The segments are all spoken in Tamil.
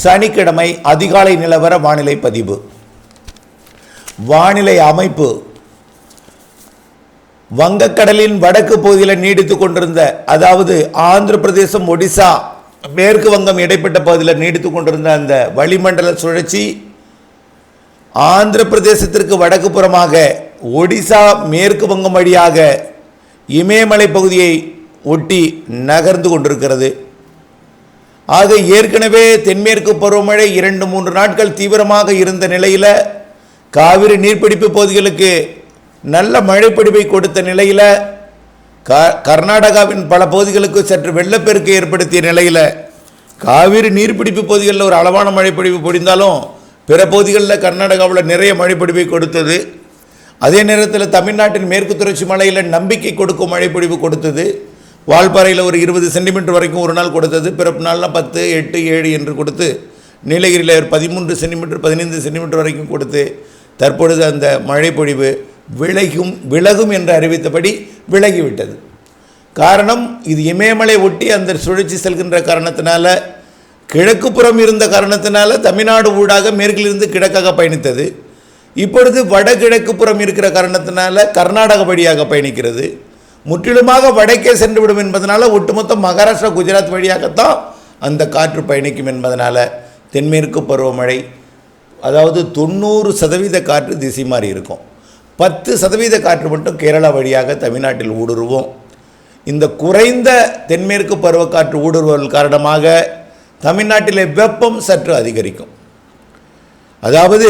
சனிக்கிழமை அதிகாலை நிலவர வானிலை பதிவு. வானிலை அமைப்பு. வங்கக்கடலின் வடக்கு பகுதியில் நீடித்துக் கொண்டிருந்த அதாவது ஆந்திர பிரதேசம் ஒடிசா மேற்கு வங்கம் இடைப்பட்ட பகுதியில் நீடித்துக் கொண்டிருந்த அந்த வளிமண்டல சுழற்சி ஆந்திர பிரதேசத்திற்கு வடக்கு புறமாக ஒடிசா மேற்கு வங்கம் வழியாக இமயமலை பகுதியை ஒட்டி நகர்ந்து கொண்டிருக்கிறது. ஆக ஏற்கனவே தென்மேற்கு பருவமழை இரண்டு மூன்று நாட்கள் தீவிரமாக இருந்த நிலையில் காவிரி நீர்பிடிப்பு பகுதிகளுக்கு நல்ல மழைப்பிடிப்பை கொடுத்த நிலையில் க கர்நாடகாவின் பல பகுதிகளுக்கு சற்று வெள்ளப்பெருக்கு ஏற்படுத்திய நிலையில் காவிரி நீர்பிடிப்பு பகுதிகளில் ஒரு அளவான மழைப்பிடிப்பு பொழிந்தாலும் பிற பகுதிகளில் கர்நாடகாவில் நிறைய மழைப்பிடிப்பை கொடுத்தது. அதே நேரத்தில் தமிழ்நாட்டின் மேற்கு தொடர்ச்சி மலையில் நம்பிக்கை கொடுக்கும் மழைப்பிடிப்பு கொடுத்தது. வால்பாறையில் ஒரு இருபது சென்டிமீட்டர் வரைக்கும் ஒரு நாள் கொடுத்தது. பிறப்பு நாள்லாம் பத்து எட்டு ஏழு என்று கொடுத்து நீலகிரியில் ஒரு பதிமூன்று சென்டிமீட்டர் பதினைந்து சென்டிமீட்டர் வரைக்கும் கொடுத்து தற்பொழுது அந்த மழைப்பொழிவு விலகும் விலகும் என்று அறிவித்தபடி விலகிவிட்டது. காரணம் இது இமயமலை ஒட்டி அந்த சுழற்சி செல்கின்ற காரணத்தினால கிழக்கு புறம் இருந்த காரணத்தினால தமிழ்நாடு ஊடாக மேற்கிலிருந்து கிழக்காக பயணித்தது. இப்பொழுது வடகிழக்கு புறம் இருக்கிற காரணத்தினால கர்நாடக வழியாக பயணிக்கிறது. முற்றிலுமாக வடக்கே சென்றுவிடும் என்பதனால் ஒட்டுமொத்த மகாராஷ்டிரா குஜராத் வழியாகத்தான் அந்த காற்று பயணிக்கும் என்பதனால் தென்மேற்கு பருவமழை அதாவது தொண்ணூறு சதவீத காற்று திசை மாறி இருக்கும். பத்து சதவீத காற்று மட்டும் கேரளா வழியாக தமிழ்நாட்டில் ஊடுருவோம். இந்த குறைந்த தென்மேற்கு பருவக்காற்று ஊடுருவல் காரணமாக தமிழ்நாட்டிலே வெப்பம் சற்று அதிகரிக்கும். அதாவது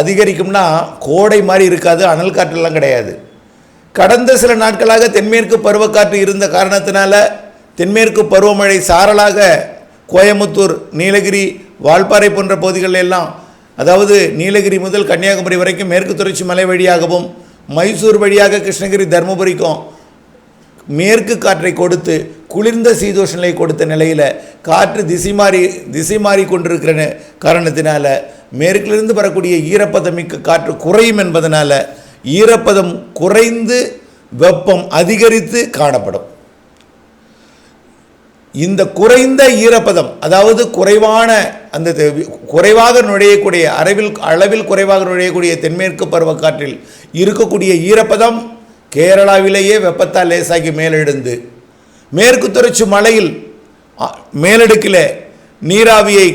அதிகரிக்கும்னா கோடை மாதிரி இருக்காது அனல் காற்றெல்லாம் கிடையாது. கடந்த சில நாட்களாக தென்மேற்கு பருவக்காற்று இருந்த காரணத்தினால தென்மேற்கு பருவமழை சாரலாக கோயமுத்தூர் நீலகிரி வால்பாறை போன்ற பகுதிகளில் எல்லாம் அதாவது நீலகிரி முதல் கன்னியாகுமரி வரைக்கும் மேற்கு தொடர்ச்சி மலை வழியாகவும் மைசூர் வழியாக கிருஷ்ணகிரி தருமபுரிக்கும் மேற்கு காற்றை கொடுத்து குளிர்ந்த சீதோஷ நிலை கொடுத்த நிலையில் காற்று திசை மாறி திசை மாறி கொண்டிருக்கிற காரணத்தினால மேற்கிலிருந்து வரக்கூடிய ஈரப்பதமிக்க காற்று குறையும் என்பதனால் ஈரப்பதம் குறைந்து வெப்பம் அதிகரித்து காணப்படும். இந்த குறைந்த ஈரப்பதம் அதாவது குறைவான அந்த தெ- குறைவாக நுழையக்கூடிய அளவில் அளவில் குறைவாக நுழையக்கூடிய தென்மேற்கு பருவக்காற்றில் இருக்கக்கூடிய ஈரப்பதம் கேரளாவிலேயே வெப்பத்தால் லேசாகி மேலெழுந்து மேற்கு தொடர்ச்சி மலையில் அ, மேலடுக்கில் நீராவியை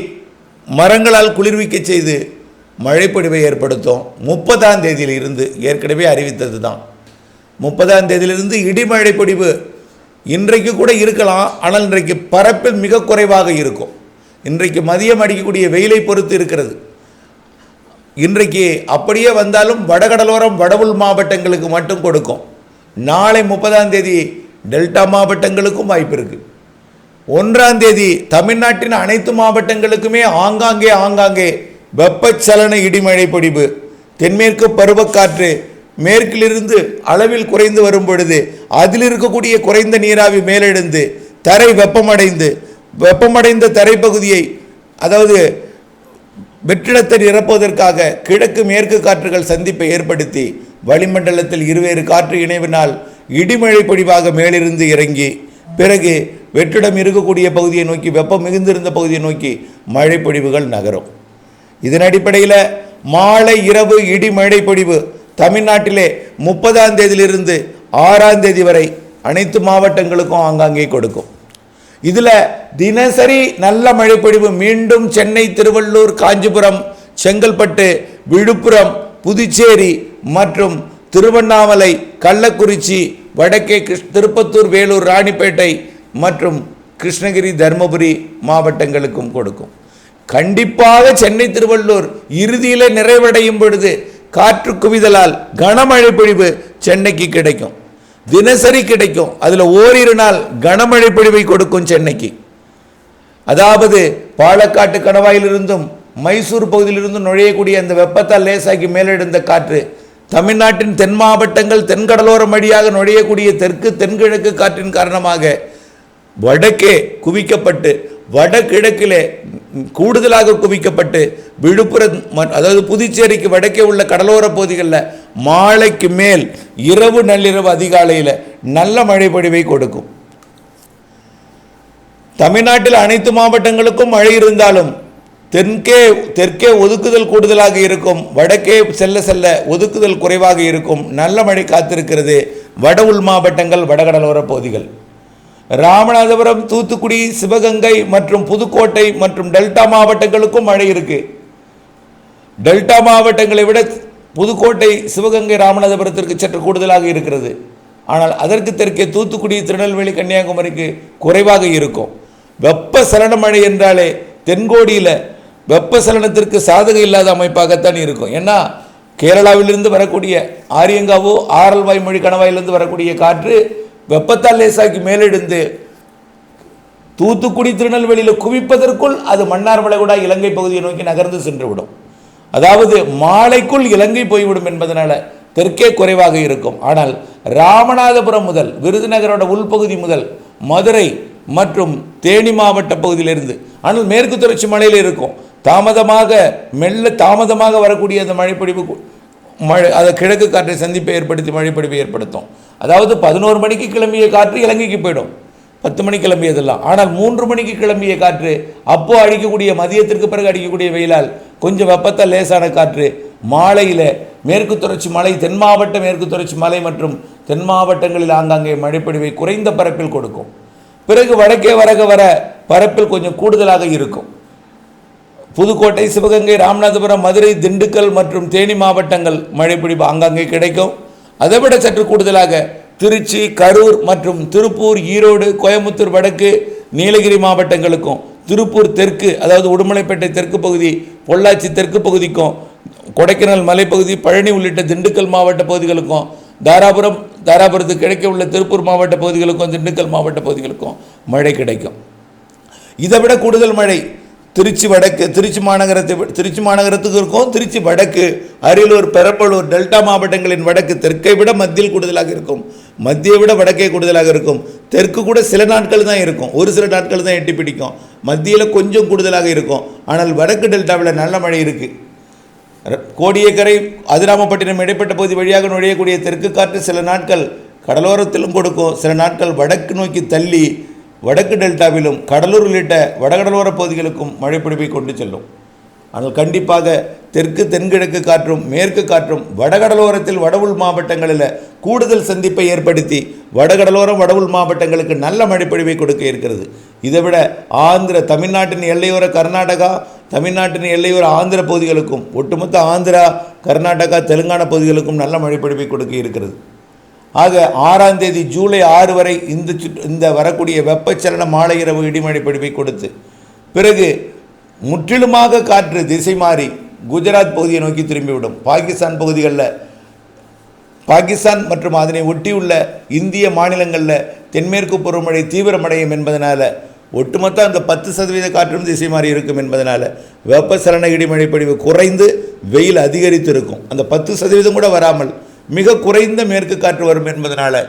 மரங்களால் குளிர்விக்க செய்து மழைப்பொழிவை ஏற்படுத்தும். முப்பதாம் தேதியிலிருந்து ஏற்கனவே அறிவித்தது தான் முப்பதாம் தேதியிலிருந்து இடிமழை பொழிவு இன்றைக்கு கூட இருக்கலாம். ஆனால் இன்றைக்கு பரப்பில் மிக குறைவாக இருக்கும். இன்றைக்கு மதியம் அடிக்கக்கூடிய வெயிலை பொறுத்து இருக்கிறது. இன்றைக்கு அப்படியே வந்தாலும் வடகடலோரம் வடவுள் மாவட்டங்களுக்கு மட்டும் கொடுக்கும். நாளை முப்பதாம் தேதி டெல்டா மாவட்டங்களுக்கும் வாய்ப்பு இருக்குது ஒன்றாம் தேதி தமிழ்நாட்டின் அனைத்து மாவட்டங்களுக்குமே ஆங்காங்கே ஆங்காங்கே வெப்பச்சலன இடிமழை பொடிவு. தென்மேற்கு பருவக்காற்று மேற்கிலிருந்து அளவில் குறைந்து வரும் பொழுது அதில் இருக்கக்கூடிய குறைந்த நீராவி மேலெழுந்து தரை வெப்பமடைந்து வெப்பமடைந்த தரைப்பகுதியை அதாவது வெற்றிடத்தை நிரப்புவதற்காக கிழக்கு மேற்கு காற்றுகள் சந்திப்பை ஏற்படுத்தி வளிமண்டலத்தில் இருவேறு காற்று இணைவினால் இடிமழை பொழிவாக மேலிருந்து இறங்கி பிறகு வெற்றிடம் இருக்கக்கூடிய பகுதியை நோக்கி வெப்பம் மிகுந்திருந்த பகுதியை நோக்கி மழை பொழிவுகள் நகரும். இதன் அடிப்படையில் மாலை இரவு இடி மழை பொழிவு தமிழ்நாட்டிலே முப்பதாம் தேதியிலிருந்து ஆறாம் தேதி வரை அனைத்து மாவட்டங்களுக்கும் ஆங்காங்கே கொடுக்கும். இதில் தினசரி நல்ல மழைப்பொழிவு மீண்டும் சென்னை திருவள்ளூர் காஞ்சிபுரம் செங்கல்பட்டு விழுப்புரம் புதுச்சேரி மற்றும் திருவண்ணாமலை கள்ளக்குறிச்சி வடக்கே கிருஷ் திருப்பத்தூர் வேலூர் ராணிப்பேட்டை மற்றும் கிருஷ்ணகிரி தருமபுரி மாவட்டங்களுக்கும் கொடுக்கும். கண்டிப்பாக சென்னை திருவள்ளூர் இறுதியில் நிறைவடையும் பொழுது காற்று குவிதலால் கனமழை பொழிவு சென்னைக்கு கிடைக்கும். தினசரி கிடைக்கும். அதில் ஓரிரு நாள் கனமழை பொழிவை கொடுக்கும் சென்னைக்கு. அதாவது பாலக்காட்டு கணவாயிலிருந்தும் மைசூர் பகுதியிலிருந்து நுழையக்கூடிய அந்த வெப்பத்தால் லேசாக்கி மேலெழுந்த காற்று தமிழ்நாட்டின் தென் மாவட்டங்கள் தென்கடலோரம் வழியாக நுழையக்கூடிய தெற்கு தென்கிழக்கு காற்றின் காரணமாக வடக்கே குவிக்கப்பட்டு வடகிழக்கிலே கூடுதலாக குவிக்கப்பட்டு விழுப்புரம் அதாவது புதுச்சேரிக்கு வடக்கே உள்ள கடலோர பகுதிகளில் மாலைக்கு மேல் இரவு நள்ளிரவு அதிகாலையில் நல்ல மழை பொழிவை கொடுக்கும். தமிழ்நாட்டில் அனைத்து மாவட்டங்களுக்கும் மழை இருந்தாலும் தெற்கே தெற்கே ஒதுக்குதல் கூடுதலாக இருக்கும் வடக்கே செல்ல செல்ல ஒதுக்குதல் குறைவாக இருக்கும் நல்ல மழை காத்திருக்கிறது வட உள் மாவட்டங்கள் வடகடலோர பகுதிகள். ராமநாதபுரம் தூத்துக்குடி சிவகங்கை மற்றும் புதுக்கோட்டை மற்றும் டெல்டா மாவட்டங்களுக்கும் மழை இருக்கு. டெல்டா மாவட்டங்களை விட புதுக்கோட்டை சிவகங்கை ராமநாதபுரத்திற்கு சற்று கூடுதலாக இருக்கிறது. ஆனால் அதற்கு தெற்கே தூத்துக்குடி திருநெல்வேலி கன்னியாகுமரிக்கு குறைவாக இருக்கும். வெப்ப சலன மழை என்றாலே தென்கோடியில் வெப்ப சலனத்திற்கு சாதகம் இல்லாத அமைப்பாகத்தான் இருக்கும். ஏன்னா கேரளாவிலிருந்து வரக்கூடிய ஆரியங்காவோ ஆரல்வாய் மொழி கணவாயிலிருந்து வரக்கூடிய காற்று வெப்பத்தால் லேசாக்கி மேலெடுந்து தூத்துக்குடி திருநெல்வேலியில் குவிப்பதற்குள் அது மன்னார் வளைகுடா இலங்கை பகுதியை நோக்கி நகர்ந்து சென்றுவிடும். அதாவது மாலைக்குள் இலங்கை போய்விடும் என்பதனால தெற்கே குறைவாக இருக்கும். ஆனால் ராமநாதபுரம் முதல் விருதுநகரோட உள்பகுதி முதல் மதுரை மற்றும் தேனி மாவட்ட பகுதியிலிருந்து ஆனால் மேற்கு தொடர்ச்சி மலையில் இருக்கும். தாமதமாக மெல்ல தாமதமாக வரக்கூடிய அந்த மழைப்பொழிவு மழை அதை கிழக்கு காற்றை சந்திப்பை ஏற்படுத்தி மழைப்பொழிவை ஏற்படுத்தும். அதாவது பதினோரு மணிக்கு கிளம்பிய காற்று இலங்கைக்கு போயிடும். பத்து மணிக்கு கிளம்பியதெல்லாம். ஆனால் மூன்று மணிக்கு கிளம்பிய காற்று அப்போ அடிக்கக்கூடிய மதியத்திற்கு பிறகு அடிக்கக்கூடிய வெயிலால் கொஞ்சம் வெப்பத்தை லேசான காற்று மாலையில் மேற்கு தொடர்ச்சி மலை தென் மாவட்ட மேற்கு தொடர்ச்சி மலை மற்றும் தென் மாவட்டங்களில் ஆங்காங்கே மழைப்பொழிவை குறைந்த பரப்பில் கொடுக்கும். பிறகு வடக்கே வரக வர பரப்பில் கொஞ்சம் கூடுதலாக இருக்கும். புதுக்கோட்டை சிவகங்கை ராமநாதபுரம் மதுரை திண்டுக்கல் மற்றும் தேனி மாவட்டங்கள் மழைப்பிடிப்பு ஆங்காங்கே கிடைக்கும். அதை விட சற்று கூடுதலாக திருச்சி கரூர் மற்றும் திருப்பூர் ஈரோடு கோயம்புத்தூர் வடக்கு நீலகிரி மாவட்டங்களுக்கும் திருப்பூர் தெற்கு அதாவது உடுமலைப்பேட்டை தெற்கு பகுதி பொள்ளாச்சி தெற்கு பகுதிக்கும் கொடைக்கானல் மலைப்பகுதி பழனி உள்ளிட்ட திண்டுக்கல் மாவட்ட பகுதிகளுக்கும் தாராபுரம் தாராபுரத்துக்கு கிடைக்க உள்ள திருப்பூர் மாவட்ட பகுதிகளுக்கும் திண்டுக்கல் மாவட்ட பகுதிகளுக்கும் மழை கிடைக்கும். இதை விட கூடுதல் மழை திருச்சி வடக்கு திருச்சி மாநகரத்தை திருச்சி மாநகரத்துக்கு இருக்கும் திருச்சி வடக்கு அரியலூர் பெரம்பலூர் டெல்டா மாவட்டங்களின் வடக்கு தெற்கை விட மத்தியில் கூடுதலாக இருக்கும். மத்தியை விட வடக்கே கூடுதலாக இருக்கும். தெற்கு கூட சில நாட்கள் தான் இருக்கும். ஒரு சில நாட்கள் தான் எட்டி பிடிக்கும். மத்தியில் கொஞ்சம் கூடுதலாக இருக்கும். ஆனால் வடக்கு டெல்டாவில் நல்ல மழை இருக்குது கோடியக்கரை அதிராமப்பட்டினம் இடைப்பட்ட பகுதி வழியாக நுழையக்கூடிய தெற்கு காற்று சில நாட்கள் கடலோரத்திலும் கொடுக்கும். சில நாட்கள் வடக்கு நோக்கி தள்ளி வடக்கு டெல்டாவிலும் கடலூர் உள்ளிட்ட வடகடலோர பகுதிகளுக்கும் மழைப்பிடிப்பை கொண்டு செல்லும். ஆனால் கண்டிப்பாக தெற்கு தென்கிழக்கு காற்றும் மேற்கு காற்றும் வடகடலோரத்தில் வடவுள் மாவட்டங்களில் கூடுதல் சந்திப்பை ஏற்படுத்தி வடகடலோரம் வடவுள் மாவட்டங்களுக்கு நல்ல மழைப்பொழிவை கொடுக்க இருக்கிறது. இதைவிட ஆந்திர தமிழ்நாட்டின் எல்லையோர கர்நாடகா தமிழ்நாட்டின் எல்லையோர ஆந்திர பகுதிகளுக்கும் ஒட்டுமொத்த ஆந்திரா கர்நாடகா தெலுங்கானா பகுதிகளுக்கும் நல்ல மழைப்பொழிவை கொடுக்க இருக்கிறது. ஆக ஆறாம் தேதி ஜூலை ஆறு வரை இந்த சுற்று இந்த வரக்கூடிய வெப்பச்சலன மாலை இரவு இடிமழை பொழிவை கொடுத்து பிறகு முற்றிலுமாக காற்று திசை மாறி குஜராத் பகுதியை நோக்கி திரும்பிவிடும். பாகிஸ்தான் பகுதிகளில் பாகிஸ்தான் மற்றும் அதனை ஒட்டியுள்ள இந்திய மாநிலங்களில் தென்மேற்கு பருவமழை தீவிரமடையும் என்பதனால் ஒட்டுமொத்த அந்த பத்து சதவீத காற்றும் திசை மாறி இருக்கும் என்பதனால் வெப்பசலன இடிமழை பொழிவு குறைந்து வெயில் அதிகரித்து இருக்கும். அந்த பத்து சதவீதம் கூட வராமல் மிக குறைந்த மேற்கு காற்று வரும் என்பதனால்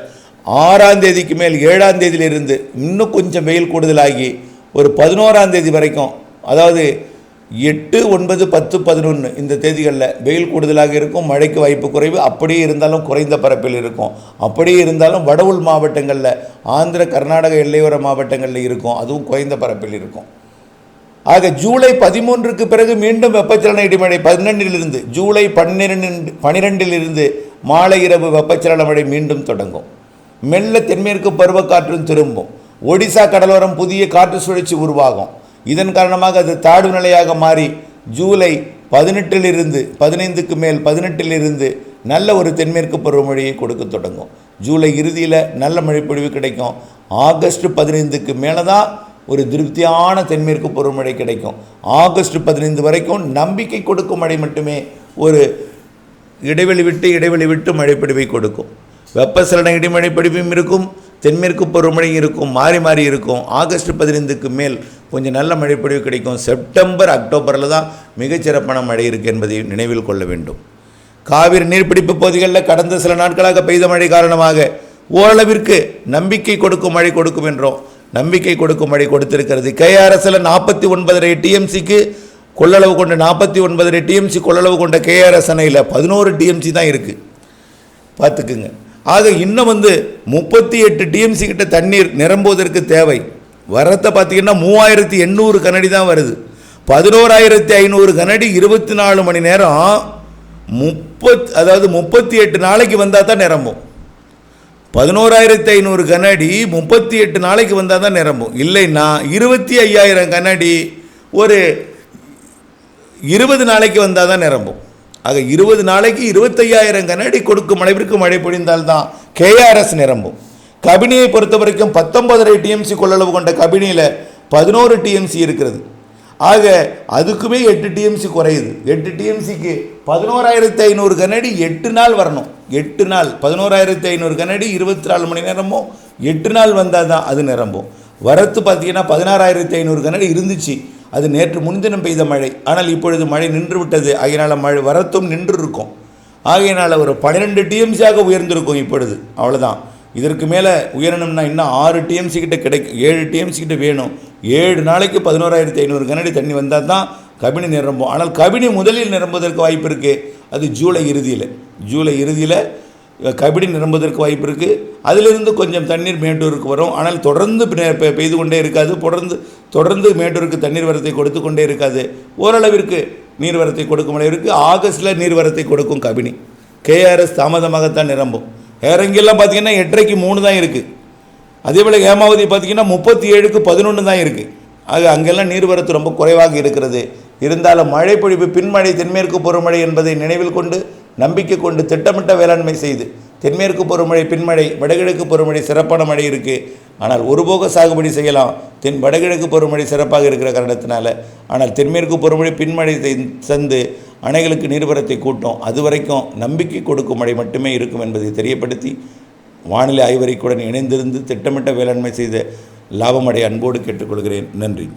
ஆறாம் தேதிக்கு மேல் ஏழாம் தேதியிலிருந்து இன்னும் கொஞ்சம் வெயில் கூடுதலாகி ஒரு பதினோராம் தேதி வரைக்கும் அதாவது எட்டு ஒன்பது பத்து பதினொன்று இந்த தேதிகளில் வெயில் கூடுதலாக இருக்கும் மழைக்கு வாய்ப்பு குறைவு அப்படியே இருந்தாலும் குறைந்த பரப்பில் இருக்கும். அப்படியே இருந்தாலும் வடவுள் மாவட்டங்களில் ஆந்திர கர்நாடக எல்லையோர மாவட்டங்களில் இருக்கும் அதுவும் குறைந்த பரப்பில் இருக்கும். ஆக ஜூலை பதிமூன்றுக்கு பிறகு மீண்டும் வெப்பச்சலன இடிமழை பதினெண்டிலிருந்து ஜூலை பன்னிரெண்டு பனிரெண்டிலிருந்து மாலை இரவு வெப்பச்சலன மழை மீண்டும் தொடங்கும். மெல்ல தென்மேற்கு பருவக்காற்றும் திரும்பும். ஒடிசா கடலோரம் புதிய காற்று சுழற்சி உருவாகும். இதன் காரணமாக அது தாழ்வு நிலையாக மாறி ஜூலை பதினெட்டிலிருந்து பதினைந்துக்கு மேல் பதினெட்டிலிருந்து நல்ல ஒரு தென்மேற்கு பருவமழையை கொடுக்க தொடங்கும். ஜூலை இறுதியில் நல்ல மழைப்பொழிவு கிடைக்கும். ஆகஸ்ட் பதினைந்துக்கு மேலே தான் ஒரு திருப்தியான தென்மேற்கு பருவமழை கிடைக்கும். ஆகஸ்ட் பதினைந்து வரைக்கும் நம்பிக்கை கொடுக்கும் மழை மட்டுமே ஒரு இடைவெளி விட்டு இடைவெளி விட்டு மழைப்பிடிவை கொடுக்கும். வெப்பசலன இடிமழை பிடிப்பும் இருக்கும் தென்மேற்கு பருவமழை இருக்கும் மாறி மாறி இருக்கும். ஆகஸ்ட் பதினைந்துக்கு மேல் கொஞ்சம் நல்ல மழைப்பொழிவு கிடைக்கும். செப்டம்பர் அக்டோபரில் தான் மிகச்சிறப்பான மழை இருக்குது என்பதை நினைவில் கொள்ள வேண்டும். காவிரி நீர்பிடிப்பு பகுதிகளில் கடந்த சில நாட்களாக பெய்த மழை காரணமாக ஓரளவிற்கு நம்பிக்கை கொடுக்கும் மழை கொடுக்கும் என்றோம். நம்பிக்கை கொடுக்கும் மழை கொடுத்திருக்கிறது. கேஆர்எஸ்ல நாற்பத்தி ஒன்பதரை டிஎம்சிக்கு கொள்ளளவு கொண்ட நாற்பத்தி ஒன்பது டிஎம்சி கொள்ளளவு கொண்ட கேஆர்எஸ் அணையில் பதினோரு டிஎம்சி தான் இருக்குது பார்த்துக்குங்க. ஆக இன்னும் வந்து முப்பத்தி எட்டு டிஎம்சி கிட்ட தண்ணீர் நிரம்புவதற்கு தேவை. வரத்தை பார்த்தீங்கன்னா மூவாயிரத்தி எண்ணூறு கனடி தான் வருது. பதினோராயிரத்தி ஐநூறு கனடி இருபத்தி நாலு மணி நேரம் முப்பத் அதாவது முப்பத்தி எட்டு நாளைக்கு வந்தால் தான் நிரம்பும். பதினோராயிரத்தி ஐநூறு கனடி முப்பத்தி எட்டு நாளைக்கு வந்தால் தான் நிரம்பும். இல்லைன்னா இருபத்தி ஐயாயிரம் கனடி ஒரு இருபது நாளைக்கு வந்தால் தான் நிரம்பும். ஆக இருபது நாளைக்கு இருபத்தையாயிரம் கனடி கொடுக்கும் அளவிற்கு மழை பொழிந்தால்தான் கேஆர்எஸ் நிரம்பும். கபினியை பொறுத்த வரைக்கும் பத்தொன்பதரை டிஎம்சி கொள்ளளவு கொண்ட கபினியில் பதினோரு டிஎம்சி இருக்கிறது. ஆக அதுக்குமே எட்டு டிஎம்சி குறையுது. எட்டு டிஎம்சிக்கு பதினோராயிரத்தி ஐநூறு கனடி எட்டு நாள் வரணும். எட்டு நாள் பதினோராயிரத்தி ஐநூறு கனடி இருபத்தி நாலு மணி நேரமும் எட்டு நாள் வந்தால் தான் அது நிரம்பும். வரத்து பார்த்தீங்கன்னா பதினாறாயிரத்தி ஐநூறு கனடி இருந்துச்சு. அது நேற்று முன்தினம் பெய்த மழை. ஆனால் இப்பொழுது மழை நின்றுவிட்டது. ஆகையினால் மழை வரத்தும் நின்று இருக்கும் ஆகையினால் ஒரு பன்னிரெண்டு டிஎம்சியாக உயர்ந்திருக்கும் இப்பொழுது. அவ்வளோதான் இதற்கு மேலே உயரணும்னா இன்னும் ஆறு டிஎம்சி கிட்ட கிடைக்கும் ஏழு டிஎம்சி கிட்ட வேணும். ஏழு நாளைக்கு பதினோராயிரத்தி ஐநூறு கனடி தண்ணி வந்தால் தான் கபினி நிரம்பும். ஆனால் கபினி முதலில் நிரம்புவதற்கு வாய்ப்பு இருக்குது அது ஜூலை இறுதியில். ஜூலை இறுதியில் கபடி நிரம்புவதற்கு வாய்ப்பு இருக்குது அதிலிருந்து கொஞ்சம் தண்ணீர் மேட்டூருக்கு வரும். ஆனால் தொடர்ந்து பெய்து கொண்டே இருக்காது. தொடர்ந்து தொடர்ந்து மேட்டூருக்கு தண்ணீர் வரத்தை கொடுத்து கொண்டே இருக்காது. ஓரளவிற்கு நீர்வரத்தை கொடுக்கும் அளவிற்கு ஆகஸ்டில் நீர்வரத்தை கொடுக்கும் கபினி. கேஆர்எஸ் தாமதமாகத்தான் நிரம்பும். வேற எங்கெல்லாம் பார்த்தீங்கன்னா எட்டரைக்கு மூணு தான் இருக்குது அதே போல் ஹேமாவதி பார்த்தீங்கன்னா முப்பத்தி ஏழுக்கு பதினொன்று தான் இருக்குது ஆக அங்கெல்லாம் நீர்வரத்து ரொம்ப குறைவாக இருக்கிறது. இருந்தாலும் மழை பொழிவு பின்மழை தென்மேற்கு பொறுமழை என்பதை நினைவில் கொண்டு நம்பிக்கை கொண்டு திட்டமிட்ட வேளாண்மை செய்து தென்மேற்கு பருவமழை பின்மழை வடகிழக்கு பருவமழை சிறப்பான மழை இருக்குது ஆனால் ஒருபோக சாகுபடி செய்யலாம். தென் வடகிழக்கு பருவமழை சிறப்பாக இருக்கிற காரணத்தினால. ஆனால் தென்மேற்கு பருவமழை பின்மழை சந்து அணைகளுக்கு நீர்வரத்தை கூட்டும். அது வரைக்கும் நம்பிக்கை கொடுக்கும் மழை மட்டுமே இருக்கும் என்பதை தெரியப்படுத்தி வானிலை ஆய்வறிக்கையுடன் இணைந்திருந்து திட்டமிட்ட வேளாண்மை செய்த லாபமடைய அன்போடு கேட்டுக்கொள்கிறேன். நன்றி.